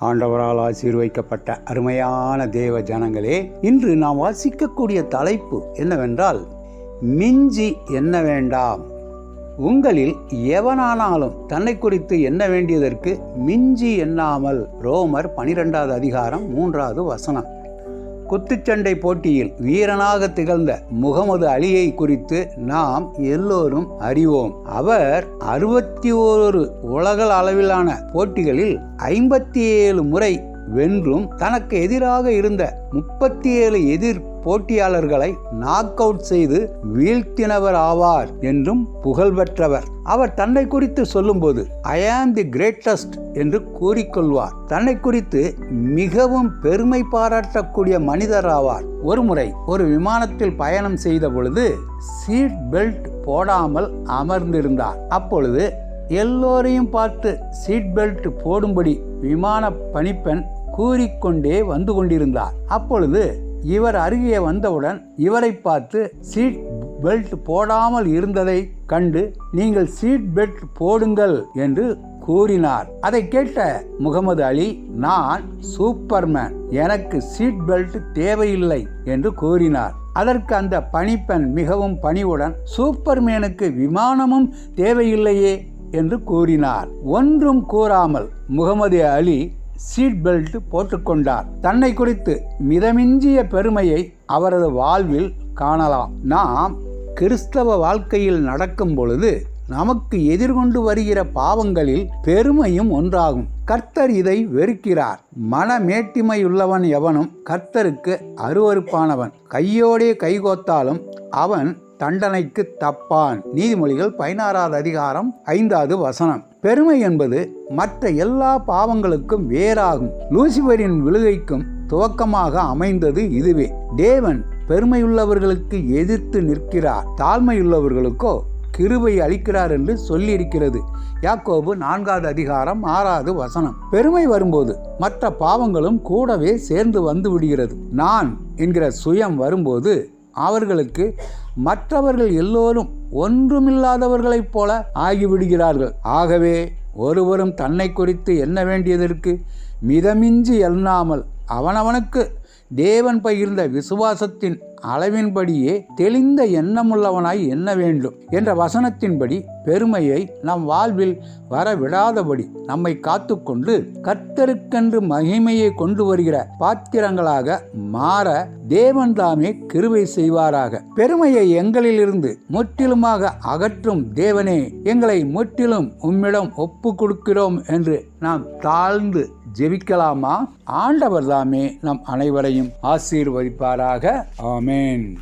ஆண்டவரால் ஆசீர்வைக்கப்பட்ட அருமையான தேவ ஜனங்களே இன்று நாம் வாசிக்கக்கூடிய தலைப்பு என்னவென்றால் மிஞ்சி என்ன வேண்டாம்? உங்களில் எவனானாலும் தன்னை குறித்து எண்ண வேண்டியதற்கு மிஞ்சி எண்ணாமல் ரோமர் பனிரெண்டாவது அதிகாரம் மூன்றாவது வசனம். குத்துச்சண்டை போட்டியில் வீரனாக திகழ்ந்த முகமது அலியை குறித்து நாம் எல்லோரும் அறிவோம். அவர் அறுபத்தி ஓரு உலக அளவிலான போட்டிகளில் ஐம்பத்தி ஏழு முறை வென்றும் தனக்கு எதிராக இருந்த முப்பத்தி ஏழு எதிர் போட்டியாளர்களை நாக் அவுட் செய்து வீழ்த்தினவர் ஆவார் என்றும் புகழ்பெற்றவர் அவர் தன்னை குறித்து சொல்லும்போது ஐ ஆம் தி கிரேட்டஸ்ட் என்று கூறிக்கொள்வார் தன்னை குறித்து மிகவும் பெருமை பாராட்டக்கூடிய மனிதர் ஆவார். ஒருமுறை ஒரு விமானத்தில் பயணம் செய்த பொழுது சீட் பெல்ட் போடாமல் அமர்ந்திருந்தார். அப்பொழுது எல்லோரையும் பார்த்து சீட் பெல்ட் போடும்படி விமான பணிப்பெண் கூறிக்கொண்டே வந்து கொண்டிருந்தார். அப்பொழுது இவர் அருகே வந்தவுடன் இவரை பார்த்து சீட் பெல்ட் போடாமல் இருந்ததை கண்டு நீங்கள் சீட் பெல்ட் போடுங்கள் என்று கூறினார். அதை கேட்ட முகமது அலி நான் சூப்பர்மேன் எனக்கு சீட் பெல்ட் தேவையில்லை என்று கூறினார். அதற்கு அந்த பணிப்பெண் மிகவும் பணிவுடன் சூப்பர்மேனுக்கு விமானமும் தேவையில்லையே என்று கூறினார். ஒன்றும் கூறாமல் முகமது அலி சீட் பெல்ட் போட்டுக்கொண்டார் தன்னை குறித்து மிதமிஞ்சிய பெருமையை அவரது வாழ்வில் காணலாம். நாம் கிறிஸ்தவ வாழ்க்கையில் நடக்கும் பொழுது நமக்கு எதிர்கொண்டு வருகிற பாவங்களில் பெருமையும் ஒன்றாகும். கர்த்தர் இதை வெறுக்கிறார். மனமேட்டிமையுள்ளவன் எவனும் கர்த்தருக்கு அருவறுப்பானவன் கையோடே கைகோத்தாலும் அவன் தண்டனைக்கு தப்பான். நீதிமொழிகள் பதினாறாவது அதிகாரம் ஐந்தாவது வசனம். பெருமை என்பது மற்ற எல்லா பாவங்களுக்கும் வேறாகும். லூசிபரின் விழுகைக்கும் துவக்கமாக அமைந்தது இதுவே. தேவன் பெருமையுள்ளவர்களுக்கு எதிர்த்து நிற்கிறார். தாழ்மையுள்ளவர்களுக்கோ கிருபை அளிக்கிறார் என்று சொல்லியிருக்கிறது. யாக்கோபு நான்காவது அதிகாரம் ஆறாவது வசனம். பெருமை வரும்போது மற்ற பாவங்களும் கூடவே சேர்ந்து வந்து விடுகிறது. நான் என்கிற சுயம் வரும்போது அவர்களுக்கு மற்றவர்கள் எல்லோரும் ஒன்றுமில்லாதவர்களைப் போல ஆகிவிடுகிறார்கள். ஆகவே ஒருவரும் தன்னை குறித்து எண்ண வேண்டியதற்கு மிதமின்றி எண்ணாமல் அவனவனுக்கு தேவன் பகிர்ந்த விசுவாசத்தின் அளவின்படியே தெளிந்த எண்ணமுள்ளவனாய் எண்ண வேண்டும் என்ற வசனத்தின்படி பெருமையை நம் வாழ்வில் வரவிடாதபடி நம்மை காத்துக்கொண்டு கர்த்தருக்கென்று மகிமையை கொண்டு வருகிற பாத்திரங்களாக மாற தேவன் தாமே கிருவை செய்வாராக. பெருமையை எங்களிலிருந்து முற்றிலுமாக அகற்றும் தேவனே எங்களை முற்றிலும் உம்மிடம் ஒப்பு கொடுக்கிறோம் என்று நாம் தாழ்ந்து ஜெபிக்கலாமா? ஆண்டவர் தாமே நம் அனைவரையும் ஆசீர்வதிப்பாராக. ஆமேன்.